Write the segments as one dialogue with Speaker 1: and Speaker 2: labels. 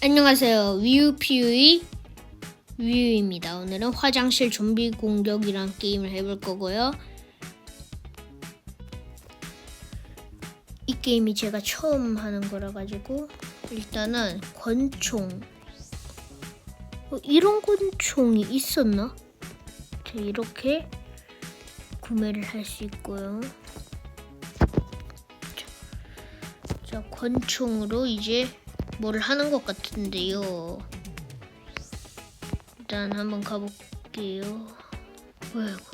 Speaker 1: 안녕하세요. 위유피유의 위유입니다. 오늘은 화장실 좀비 공격이란 게임을 해볼 거고요. 이 게임이 제가 처음 하는 거라 가지고 일단은 권총 어, 이런 권총이 있었나? 자, 이렇게 구매를 할 수 있고요. 자, 자, 권총으로 이제 뭘 하는 것 같은데요. 일단 한번 가볼게요. 뭐야 이거?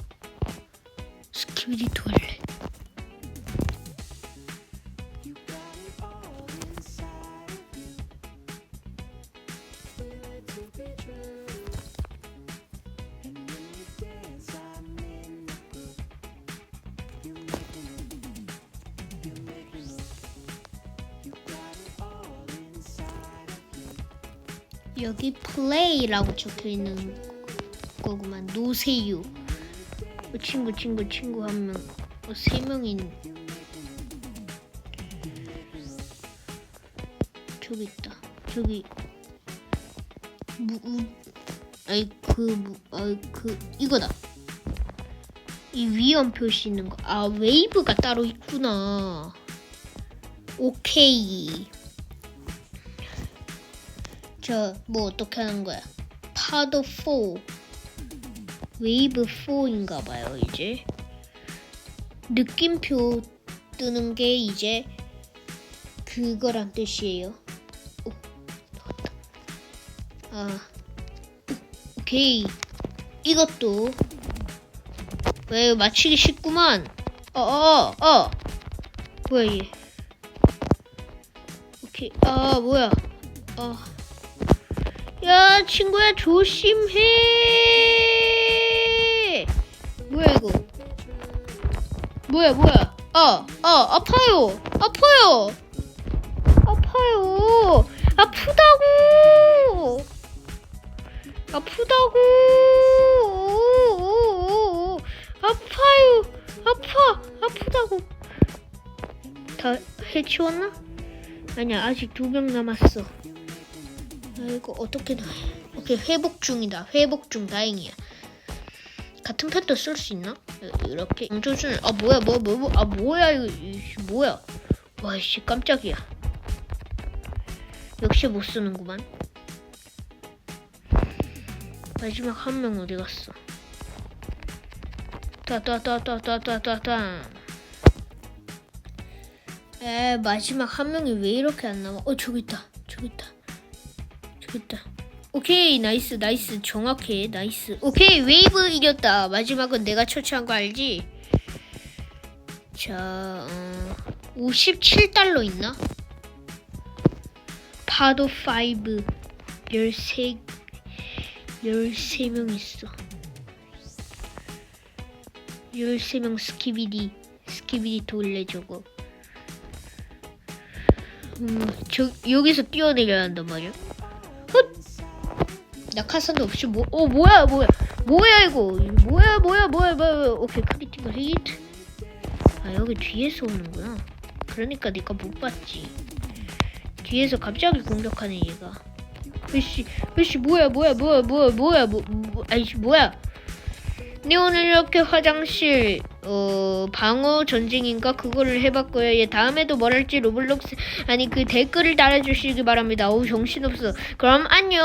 Speaker 1: 스키비디 토일렛. 여기 플레이라고 적혀 있는 거구만. 노세유. 어, 친구 친구 친구 한 명. 어, 세 명이 저기 있다. 저기 무 우, 아이 그 무 아이 그 이거다. 이 위험 표시 있는 거. 아 웨이브가 따로 있구나. 오케이. 저 뭐 어떻게 하는 거야? 파도 4 웨이브 4인가 봐요 이제. 느낌표 뜨는 게 이제 그거란 뜻이에요. 아 오, 오케이. 이것도. 왜 맞히기 쉽구만. 어어어 어, 어. 뭐야 얘 오케이. 아 뭐야? 아 야, 친구야, 조심해! 뭐야, 이거? 뭐야, 뭐야? 아, 아, 아파요! 아파요! 아파요! 아프다고! 아프다고! 아파요! 아파! 아프다고! 다 해치웠나? 아니야, 아직 두명 남았어. 이거 어떻게 나? 오케이 회복 중이다. 회복 중 다행이야. 같은 패턴 쓸 수 있나? 이렇게? 영조준 아 뭐야 뭐야 뭐야 아 뭐야 이거 이, 뭐야? 와씨 깜짝이야. 역시 못 쓰는구만. 마지막 한 명 어디 갔어? 따따따따따따따 에 마지막 한 명이 왜 이렇게 안 나와 어 저기 있다. 저기 있다. 됐다. 오케이 나이스 나이스 정확해 나이스 오케이 웨이브 이겼다 마지막은 내가 처치한 거 알지? 자 어, 57달러 있나? 파도 5 13 13명 있어 13명 스키비디 스키비디 돌래 저거 음, 저 여기서 뛰어내려야 한단 말이야 낙하산도 없이 뭐, 어 뭐야 뭐야. 뭐야 이거. 뭐야 뭐야 뭐야 뭐야. 오케이 크리티컬 히트. 아 여기 뒤에서 오는구나. 그러니까 니가 못 봤지. 뒤에서 갑자기 공격하네 얘가. 으씨 으씨 뭐야 뭐야 뭐야 뭐야 뭐야 뭐, 뭐 아이씨 뭐야 네 오늘 이렇게 화장실 어 방어 전쟁인가 그거를 해봤고요. 예 다음에도 뭘 할지 로블록스 아니 그 댓글을 달아주시기 바랍니다. 어우 정신없어. 그럼 안녕.